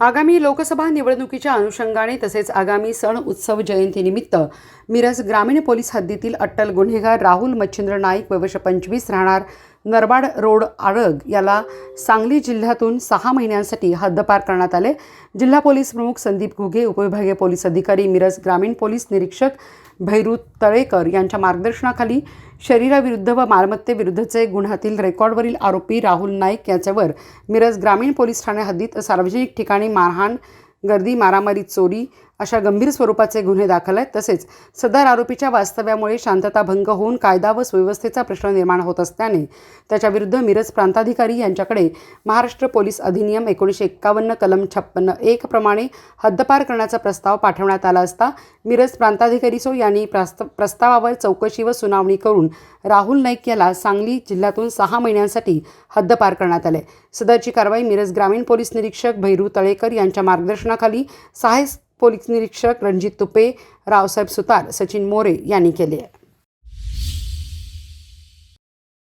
आगामी लोकसभा निवडणुकीच्या अनुषंगाने तसेच आगामी सण उत्सव जयंतीनिमित्त मिरज ग्रामीण पोलीस हद्दीतील अट्टल गुन्हेगार राहुल मच्छिंद्र नाईक वयवर्ष पंचवीस राहणार नरबाड रोड आळग याला सांगली जिल्ह्यातून सहा महिन्यांसाठी हद्दपार करण्यात आले. जिल्हा पोलीस प्रमुख संदीप घुगे उपविभागीय पोलीस अधिकारी मिरज ग्रामीण पोलीस निरीक्षक भैरू तळेकर यांच्या मार्गदर्शनाखाली शरीराविरुद्ध व मालमत्तेविरुद्धचे गुन्ह्यातील रेकॉर्डवरील आरोपी राहुल नाईक याच्यावर मिरज ग्रामीण पोलीस ठाणे हद्दीत सार्वजनिक ठिकाणी मारहाण गर्दी मारामारी चोरी अशा गंभीर स्वरूपाचे गुन्हे दाखल आहेत. तसेच सदर आरोपीच्या वास्तव्यामुळे शांतता भंग होऊन कायदा व सुव्यवस्थेचा प्रश्न निर्माण होत असल्याने त्याच्याविरुद्ध मिरज प्रांताधिकारी यांच्याकडे महाराष्ट्र पोलीस अधिनियम एकोणीसशे एक्कावन्न कलम छप्पन्न एक प्रमाणे हद्दपार करण्याचा प्रस्ताव पाठवण्यात आला असता मिरज प्रांताधिकारी सो यांनी प्रस्त प्रस्तावावर चौकशी व सुनावणी करून राहुल नाईक याला सांगली जिल्ह्यातून सहा महिन्यांसाठी हद्दपार करण्यात आले. सदरची कारवाई मिरज ग्रामीण पोलीस निरीक्षक भैरू तळेकर यांच्या मार्गदर्शनाखाली सहाय्यक पोलीस निरीक्षक रणजित तुपे रावसाहेब सुतार सचिन मोरे यांनी केली आहे.